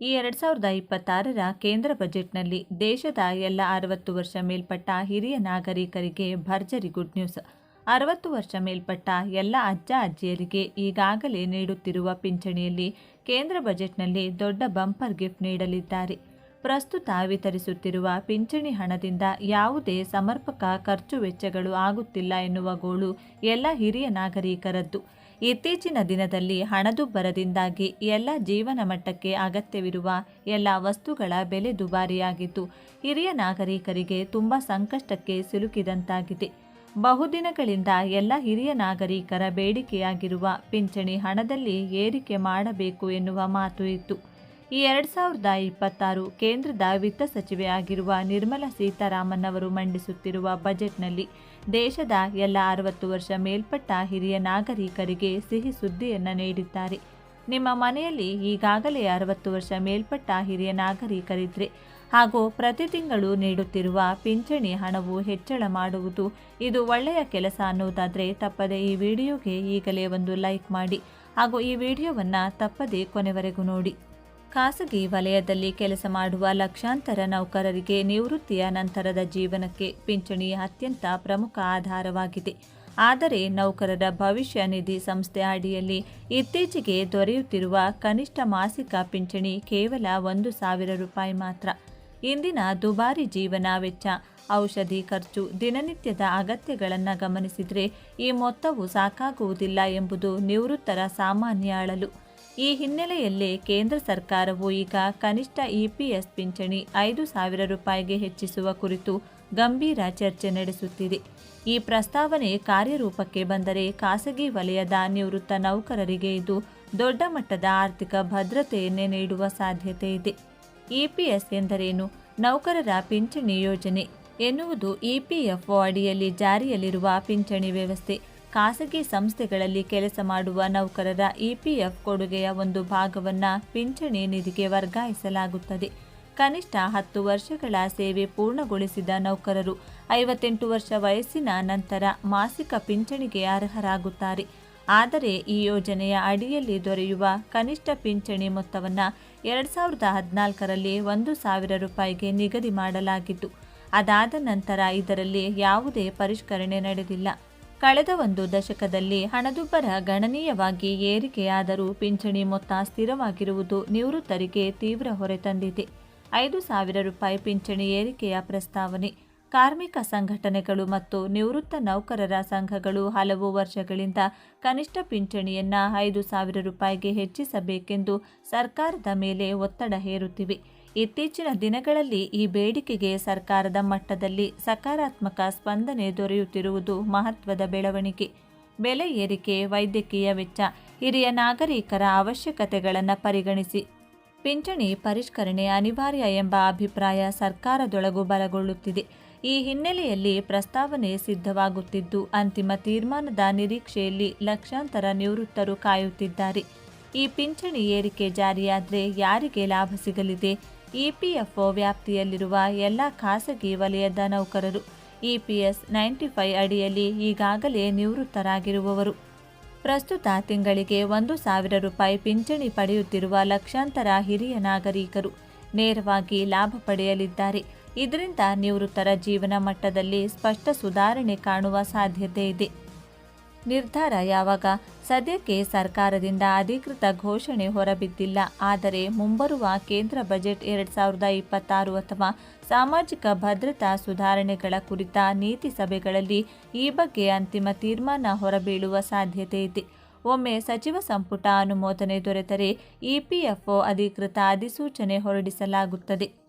ಈ ಎರಡು ಸಾವಿರದ ಇಪ್ಪತ್ತಾರರ ಕೇಂದ್ರ ಬಜೆಟ್ನಲ್ಲಿ ದೇಶದ ಎಲ್ಲ ಅರವತ್ತು ವರ್ಷ ಮೇಲ್ಪಟ್ಟ ಹಿರಿಯ ನಾಗರಿಕರಿಗೆ ಭರ್ಜರಿ ಗುಡ್ ನ್ಯೂಸ್. ಅರವತ್ತು ವರ್ಷ ಮೇಲ್ಪಟ್ಟ ಎಲ್ಲ ಅಜ್ಜ ಅಜ್ಜಿಯರಿಗೆ ಈಗಾಗಲೇ ನೀಡುತ್ತಿರುವ ಪಿಂಚಣಿಯಲ್ಲಿ ಕೇಂದ್ರ ಬಜೆಟ್ನಲ್ಲಿ ದೊಡ್ಡ ಬಂಪರ್ ಗಿಫ್ಟ್ ನೀಡಲಿದ್ದಾರೆ. ಪ್ರಸ್ತುತ ವಿತರಿಸುತ್ತಿರುವ ಪಿಂಚಣಿ ಹಣದಿಂದ ಯಾವುದೇ ಸಮರ್ಪಕ ಖರ್ಚು ವೆಚ್ಚಗಳು ಆಗುತ್ತಿಲ್ಲ ಎನ್ನುವ ಗೋಳು ಎಲ್ಲ ಹಿರಿಯ ನಾಗರಿಕರದ್ದು. ಇತ್ತೀಚಿನ ದಿನದಲ್ಲಿ ಹಣದುಬ್ಬರದಿಂದಾಗಿ ಎಲ್ಲ ಜೀವನ ಮಟ್ಟಕ್ಕೆ ಅಗತ್ಯವಿರುವ ಎಲ್ಲ ವಸ್ತುಗಳ ಬೆಲೆ ದುಬಾರಿಯಾಗಿದ್ದು, ಹಿರಿಯ ನಾಗರಿಕರಿಗೆ ತುಂಬ ಸಂಕಷ್ಟಕ್ಕೆ ಸಿಲುಕಿದಂತಾಗಿದೆ. ಬಹುದಿನಗಳಿಂದ ಎಲ್ಲ ಹಿರಿಯ ನಾಗರಿಕರ ಬೇಡಿಕೆಯಾಗಿರುವ ಪಿಂಚಣಿ ಹಣದಲ್ಲಿ ಏರಿಕೆ ಮಾಡಬೇಕು ಎನ್ನುವ ಮಾತು ಇತ್ತು. ಈ ಎರಡು ಸಾವಿರದ ಇಪ್ಪತ್ತಾರು ಕೇಂದ್ರದ ವಿತ್ತ ಸಚಿವೆ ಆಗಿರುವ ನಿರ್ಮಲಾ ಸೀತಾರಾಮನ್ ಅವರು ಮಂಡಿಸುತ್ತಿರುವ ಬಜೆಟ್ನಲ್ಲಿ ದೇಶದ ಎಲ್ಲ ಅರವತ್ತು ವರ್ಷ ಮೇಲ್ಪಟ್ಟ ಹಿರಿಯ ನಾಗರಿಕರಿಗೆ ಸಿಹಿ ಸುದ್ದಿಯನ್ನು ನೀಡಿದ್ದಾರೆ. ನಿಮ್ಮ ಮನೆಯಲ್ಲಿ ಈಗಾಗಲೇ ಅರವತ್ತು ವರ್ಷ ಮೇಲ್ಪಟ್ಟ ಹಿರಿಯ ನಾಗರಿಕರಿದ್ರೆ ಹಾಗೂ ಪ್ರತಿ ತಿಂಗಳು ನೀಡುತ್ತಿರುವ ಪಿಂಚಣಿ ಹಣವು ಹೆಚ್ಚಳ ಮಾಡುವುದು ಇದು ಒಳ್ಳೆಯ ಕೆಲಸ ಅನ್ನುವುದಾದರೆ ತಪ್ಪದೆ ಈ ವಿಡಿಯೋಗೆ ಈಗಲೇ ಒಂದು ಲೈಕ್ ಮಾಡಿ ಹಾಗೂ ಈ ವಿಡಿಯೋವನ್ನು ತಪ್ಪದೆ ಕೊನೆವರೆಗೂ ನೋಡಿ. ಖಾಸಗಿ ವಲಯದಲ್ಲಿ ಕೆಲಸ ಮಾಡುವ ಲಕ್ಷಾಂತರ ನೌಕರರಿಗೆ ನಿವೃತ್ತಿಯ ನಂತರದ ಜೀವನಕ್ಕೆ ಪಿಂಚಣಿ ಅತ್ಯಂತ ಪ್ರಮುಖ ಆಧಾರವಾಗಿದೆ. ಆದರೆ ನೌಕರರ ಭವಿಷ್ಯ ನಿಧಿ ಸಂಸ್ಥೆ ಅಡಿಯಲ್ಲಿ ಇತ್ತೀಚೆಗೆ ದೊರೆಯುತ್ತಿರುವ ಕನಿಷ್ಠ ಮಾಸಿಕ ಪಿಂಚಣಿ ಕೇವಲ ಒಂದು ಸಾವಿರ ರೂಪಾಯಿ ಮಾತ್ರ. ಇಂದಿನ ದುಬಾರಿ ಜೀವನ ವೆಚ್ಚ, ಔಷಧಿ ಖರ್ಚು, ದಿನನಿತ್ಯದ ಅಗತ್ಯಗಳನ್ನು ಗಮನಿಸಿದರೆ ಈ ಮೊತ್ತವು ಸಾಕಾಗುವುದಿಲ್ಲ ಎಂಬುದು ನಿವೃತ್ತರ ಸಾಮಾನ್ಯ ಅಳಲು. ಈ ಹಿನ್ನೆಲೆಯಲ್ಲಿ ಕೇಂದ್ರ ಸರ್ಕಾರವು ಈಗ ಕನಿಷ್ಠ ಇಪಿಎಸ್ ಪಿಂಚಣಿ ಐದು ಸಾವಿರ ರೂಪಾಯಿಗೆ ಹೆಚ್ಚಿಸುವ ಕುರಿತು ಗಂಭೀರ ಚರ್ಚೆ ನಡೆಸುತ್ತಿದೆ. ಈ ಪ್ರಸ್ತಾವನೆ ಕಾರ್ಯರೂಪಕ್ಕೆ ಬಂದರೆ ಖಾಸಗಿ ವಲಯದ ನಿವೃತ್ತ ನೌಕರರಿಗೆ ಇದು ದೊಡ್ಡ ಮಟ್ಟದ ಆರ್ಥಿಕ ಭದ್ರತೆಯನ್ನೇ ನೀಡುವ ಸಾಧ್ಯತೆ ಇದೆ. ಇಪಿಎಸ್ ಎಂದರೇನು? ನೌಕರರ ಪಿಂಚಣಿ ಯೋಜನೆ ಎನ್ನುವುದು ಇಪಿಎಫ್ಒ ಅಡಿಯಲ್ಲಿ ಜಾರಿಯಲ್ಲಿರುವ ಪಿಂಚಣಿ ವ್ಯವಸ್ಥೆ. ಖಾಸಗಿ ಸಂಸ್ಥೆಗಳಲ್ಲಿ ಕೆಲಸ ಮಾಡುವ ನೌಕರರ ಇಪಿಎಫ್ ಕೊಡುಗೆಯ ಒಂದು ಭಾಗವನ್ನು ಪಿಂಚಣಿ ನಿಧಿಗೆ ವರ್ಗಾಯಿಸಲಾಗುತ್ತದೆ. ಕನಿಷ್ಠ ಹತ್ತು ವರ್ಷಗಳ ಸೇವೆ ಪೂರ್ಣಗೊಳಿಸಿದ ನೌಕರರು ಐವತ್ತೆಂಟು ವರ್ಷ ವಯಸ್ಸಿನ ನಂತರ ಮಾಸಿಕ ಪಿಂಚಣಿಗೆ ಅರ್ಹರಾಗುತ್ತಾರೆ. ಆದರೆ ಈ ಯೋಜನೆಯ ಅಡಿಯಲ್ಲಿ ದೊರೆಯುವ ಕನಿಷ್ಠ ಪಿಂಚಣಿ ಮೊತ್ತವನ್ನು ಎರಡು ಸಾವಿರದ ಹದಿನಾಲ್ಕರಲ್ಲಿ ಒಂದು ಸಾವಿರ ರೂಪಾಯಿಗೆ ನಿಗದಿ ಮಾಡಲಾಗಿತ್ತು ಅದಾದ ನಂತರ ಇದರಲ್ಲಿ ಯಾವುದೇ ಪರಿಷ್ಕರಣೆ ನಡೆದಿಲ್ಲ. ಕಳೆದ ಒಂದು ದಶಕದಲ್ಲಿ ಹಣದುಬ್ಬರ ಗಣನೀಯವಾಗಿ ಏರಿಕೆಯಾದರೂ ಪಿಂಚಣಿ ಮೊತ್ತ ಸ್ಥಿರವಾಗಿರುವುದು ನಿವೃತ್ತರಿಗೆ ತೀವ್ರ ಹೊರೆ ತಂದಿದೆ. ಐದು ಸಾವಿರ ರೂಪಾಯಿ ಪಿಂಚಣಿ ಏರಿಕೆಯ ಪ್ರಸ್ತಾವನೆ, ಕಾರ್ಮಿಕ ಸಂಘಟನೆಗಳು ಮತ್ತು ನಿವೃತ್ತ ನೌಕರರ ಸಂಘಗಳು ಹಲವು ವರ್ಷಗಳಿಂದ ಕನಿಷ್ಠ ಪಿಂಚಣಿಯನ್ನು ಐದು ಸಾವಿರ ರೂಪಾಯಿಗೆ ಹೆಚ್ಚಿಸಬೇಕೆಂದು ಸರ್ಕಾರದ ಮೇಲೆ ಒತ್ತಡ ಹೇರುತ್ತಿವೆ. ಇತ್ತೀಚಿನ ದಿನಗಳಲ್ಲಿ ಈ ಬೇಡಿಕೆಗೆ ಸರ್ಕಾರದ ಮಟ್ಟದಲ್ಲಿ ಸಕಾರಾತ್ಮಕ ಸ್ಪಂದನೆ ದೊರೆಯುತ್ತಿರುವುದು ಮಹತ್ವದ ಬೆಳವಣಿಗೆ. ಬೆಲೆ ಏರಿಕೆ, ವೈದ್ಯಕೀಯ ವೆಚ್ಚ, ಹಿರಿಯ ನಾಗರಿಕರ ಅವಶ್ಯಕತೆಗಳನ್ನು ಪರಿಗಣಿಸಿ. ಪಿಂಚಣಿ ಪರಿಷ್ಕರಣೆ ಅನಿವಾರ್ಯ ಎಂಬ ಅಭಿಪ್ರಾಯ ಸರ್ಕಾರದೊಳಗೂ ಬಲಗೊಳ್ಳುತ್ತಿದೆ. ಈ ಹಿನ್ನೆಲೆಯಲ್ಲಿ ಪ್ರಸ್ತಾವನೆ ಸಿದ್ಧವಾಗುತ್ತಿದ್ದು, ಅಂತಿಮ ತೀರ್ಮಾನದ ನಿರೀಕ್ಷೆಯಲ್ಲಿ ಲಕ್ಷಾಂತರ ನಿವೃತ್ತರು ಕಾಯುತ್ತಿದ್ದಾರೆ. ಈ ಪಿಂಚಣಿ ಏರಿಕೆ ಜಾರಿಯಾದರೆ ಯಾರಿಗೆ ಲಾಭ ಸಿಗಲಿದೆ? ಇಪಿಎಫ್ಒ ವ್ಯಾಪ್ತಿಯಲ್ಲಿರುವ ಎಲ್ಲ ಖಾಸಗಿ ವಲಯದ ನೌಕರರು ಇಪಿಎಸ್ ನೈಂಟಿ ಫೈವ್ ಅಡಿಯಲ್ಲಿ ಈಗಾಗಲೇ ನಿವೃತ್ತರಾಗಿರುವವರು. ಪ್ರಸ್ತುತ ತಿಂಗಳಿಗೆ ಒಂದು ಸಾವಿರ ರೂಪಾಯಿ ಪಿಂಚಣಿ ಪಡೆಯುತ್ತಿರುವ ಲಕ್ಷಾಂತರ ಹಿರಿಯ ನಾಗರಿಕರು ನೇರವಾಗಿ ಲಾಭ ಪಡೆಯಲಿದ್ದಾರೆ. ಇದರಿಂದ ನಿವೃತ್ತರ ಜೀವನ ಮಟ್ಟದಲ್ಲಿ ಸ್ಪಷ್ಟ ಸುಧಾರಣೆ ಕಾಣುವ ಸಾಧ್ಯತೆ ಇದೆ. ನಿರ್ಧಾರ ಯಾವಾಗ? ಸದ್ಯಕ್ಕೆ ಸರ್ಕಾರದಿಂದ ಅಧಿಕೃತ ಘೋಷಣೆ ಹೊರಬಿದ್ದಿಲ್ಲ. ಆದರೆ ಮುಂಬರುವ ಕೇಂದ್ರ ಬಜೆಟ್ ಎರಡು ಸಾವಿರದ ಇಪ್ಪತ್ತಾರು ಅಥವಾ ಸಾಮಾಜಿಕ ಭದ್ರತಾ ಸುಧಾರಣೆಗಳ ಕುರಿತ ನೀತಿ ಸಭೆಗಳಲ್ಲಿ ಈ ಬಗ್ಗೆ ಅಂತಿಮ ತೀರ್ಮಾನ ಹೊರಬೀಳುವ ಸಾಧ್ಯತೆ ಇದೆ. ಒಮ್ಮೆ ಸಚಿವ ಸಂಪುಟ ಅನುಮೋದನೆ ದೊರೆತರೆ ಇಪಿಎಫ್ಒ ಅಧಿಕೃತ ಅಧಿಸೂಚನೆ ಹೊರಡಿಸಲಾಗುತ್ತದೆ.